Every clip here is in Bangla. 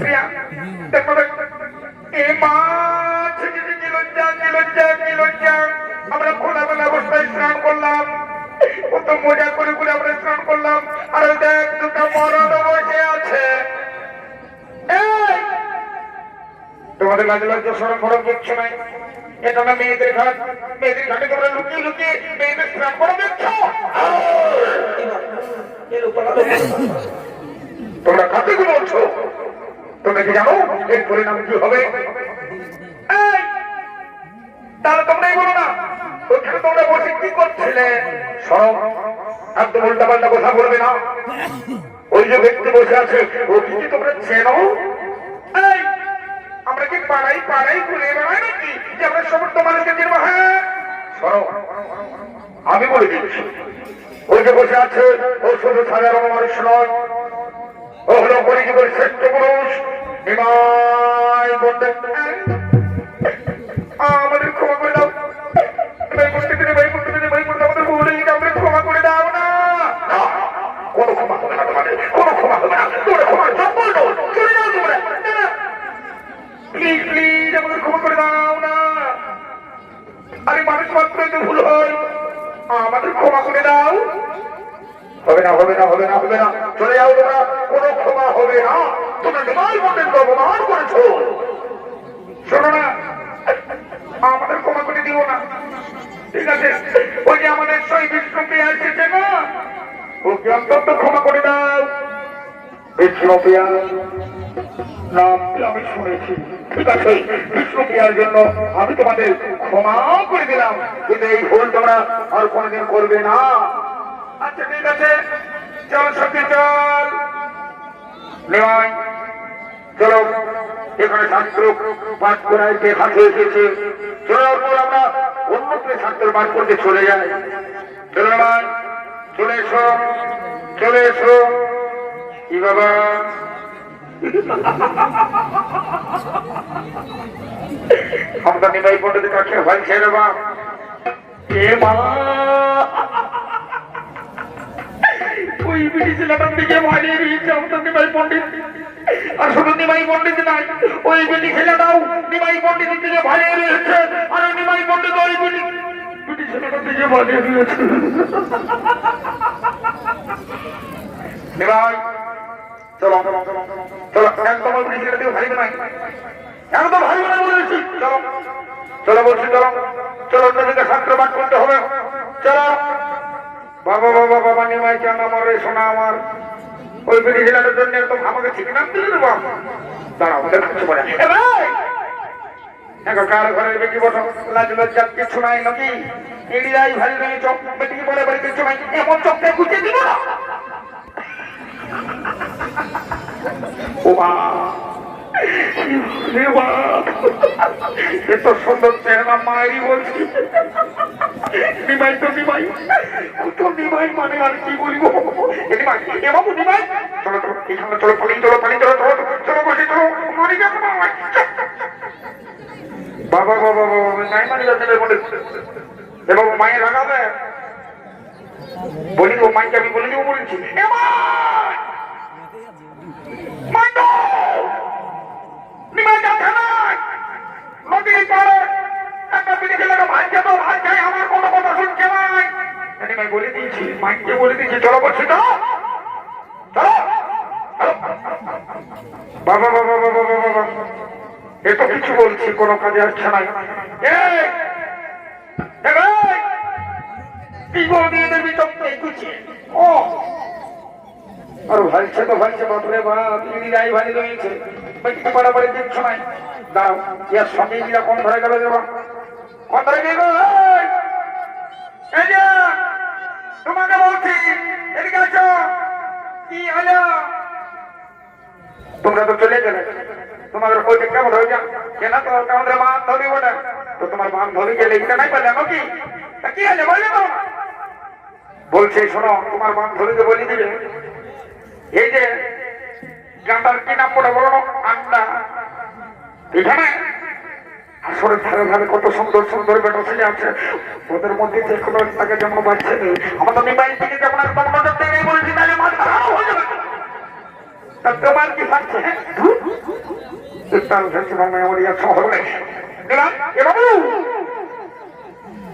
প্রিয়া দেখো দেখো এ মা ছিটি ছিটি লজ্জা কি লজ্জা কি লজ্জা আমরা খোলামেলা অবস্থায় স্নান করলাম কত মজা করে করে আমরা স্নান করলাম আর দেখ দুটো মরণ বসে আছে তোমাদের লাজ লজ্জা সরম ফরম কিচ্ছু নাই। এটা মেয়েদের ঘাট, মেয়েদের ঘাটে তোমরা লুকিয়ে লুকিয়ে মেয়েদের স্নান করে দেখছ কাকে কি বলছো কি জানো এর পরিণাম কি হবে? তোমরাই বলো না। ওখানে তোমরা বসে কি করছিলে? একদম উল্টা পাল্টা কথা বলবে না। ওই যে ব্যক্তি বসে আছে, ও কি তোমরা চেনো? আমরা কি পাড়াই পাড়াই ঘুরে বেড়াই নাকি? যে আমরা সমস্ত মানুষকে চিনবো হ্যাঁ? সরম আমি বলে দিচ্ছি। ওই যে বসে আছে, ও শুধু সাধারণ মানুষ নয়, ও হলো পরিজীবের শ্রেষ্ঠ পুরুষ। ক্ষমা করে দাও। না। হবে না হবে না। আমাদের ক্ষমা করে দাও। হবে না হবে না হবে না হবে না। চলে যাও তোমরা। কোনো ক্ষমা হবে না। তোমরা অপমান করেছ। শোনো না, আমাদের ক্ষমা করে দিও না। ঠিক আছে? ওই যে আমাদের সই বিষ্ণুপ্রিয়া এসেছে না, ওকে অন্তত ক্ষমা করে দাও। আমি তোমাদের ক্ষমা করে দিলাম। কিন্তু এই আর কোনোদিন না। আচ্ছা ঠিক আছে। নেওয়াই। চলো এখানে ছাত্র পাঠ করায় কে হাতে এসেছে। চলো ওর আমরা অন্য কে ছাত্র পাঠ করতে চলে যাই। চলো ভাই চলে এসো চলে এসো। কি বাবা? আমরা নিবাই পণ্ডিত কাছে ভাই ছেড়ে বা এ মা ওই বিটি ছেলেটার দিকে মারিয়ে দিয়েছে আমাদের নিমাই পণ্ডিত। আর শুধু নিমাই পণ্ডিত নাই, ওই বিটি ছেলেটাও নিমাই পণ্ডিতের দিকে ভারিয়ে দিয়েছে আর নিমাই পণ্ডিত ওই বিটি বলেছি। চলো চলো বলছি, চলো চলো, অন্যদিকে পাঠ করতে হবে। চলো। বাবা বাবা বাবা, নিমাই, কেন আমার রে শোনা আমার? ওই বিড়ি জেলাটার জন্য একদম আমাকে ঠিক নাম দিলে দেবো দাঁড়াও দেখাচ্ছি পরে ভাই! এখন কার ঘরের বেটি বসো? লাজ লজ্জাত কিছু নাই নাকি? এড়িয়াই ভারী রয়ে চোখ? বেটিকে বলে বাড়ি কিছু নাই? এমন চোখটা গুছিয়ে দিব? ও মা! এত সুন্দর চেহারা মায়েরই বলছি। নিমাই তো নিমাই নিমাই মানে আর কি বলব? বাবু বাবা বাবা নাই মানে যাচ্ছে বলে তো মাইকে আমি বলে দিব বলেছি। তো নিমাই নদীর পাড়ে একটা পিঠে ছেলেটা ভাইকে তো ভাই আমার কোনো কথা শুনছে নাই নিমাই বলে দিয়েছি, মাইকে বলে দিয়েছি, চলো বলছি তো। বাবা বাবা এ তো কিছু বলছি, কোনো কাজে আসছে না। এই! এই! ভাই! কি করে দিয়ে দেবি চোখটা ও! আর ভাইছে তো ভাইছে বাপরে বাপ ইনি যাই ভাই রয়েছে। কিচ্ছু নাই? দাঁড়াও ইয়ার সঙ্গে গিয়া কোন ধরে গেল ধরে যে, তোমাকে বলছি, এদিকে আছো কি হলো? তোমরা তো চলে গেলে। তোমাদের ওইটা কেমন হয়ে যান কেন তো আমাদের মা ধরি বটে? তো তোমার বান্ধবীকে লিখতে নাই পারলে তা কি হলে বললে তো? বলছে, শোনো, তোমার বান্ধবীকে বলি দিবে, এই যে গান্ডার কি নাম বলো না? আন্ডা এখানে আসলে ধারে ধারে কত সুন্দর সুন্দর বেটা ছেলে আছে। ওদের মধ্যে যে কোনো তাকে যেমন বাচ্চা নেই আমাদের মোবাইল থেকে যেমন বলেছি তোমার কি থাকছে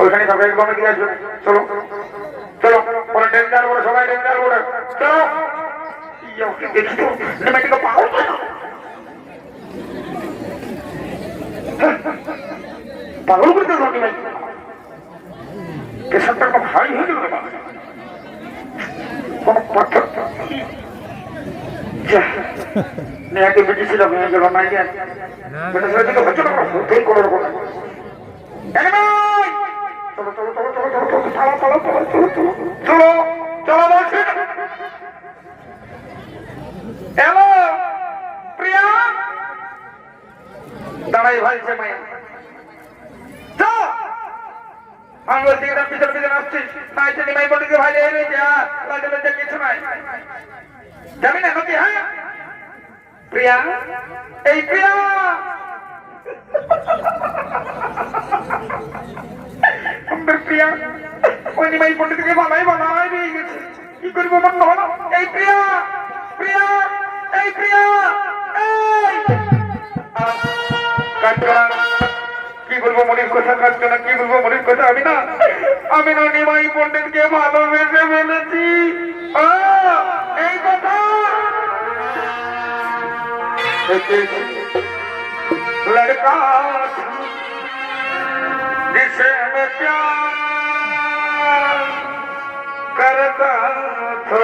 ওইখানে চলো চলো। পরে ডেঞ্জার বলে সবাই ডেঞ্জার বলে চলো। পাগল করে ভাই পেশাটা একটা ভাই হয়ে গেল। কোনো পার্থক্য মেয়েকে বেঁচেছিলাম হয়ে গেল নাই জ্ঞান বেটা ছেলে দিকে হচ্ছে না তুই কোনো রকম! চলো চলো চলো চলো চলো চলো পালা পালা পালা চলো চলো চলো চলো হ্যালো, প্রিয়া? দাঁড়াই ভাই, সে মায়া আমি বলছি এটা পিছনে পিছনে আসছিস না এসে নিমাই ভাই যাবি না নাকি হ্যাঁ? প্রিয়া? এই প্রিয়া! প্রিয়া, ওই নিমাই বানাই বানাই দিয়ে গেছে। কি করব, মন হলো? এই প্রিয়া! প্রিয়া! এই প্রিয়া এই কাঞ্চনা কি বলবো মনির কথা কাঞ্চনা কি বলবো মনির কথা আমি না আমি না নিমাই পণ্ডিতকে ভালোবেসে ফেলেছি আহ, এই কথা लड़का जिसे मैं प्यार करता था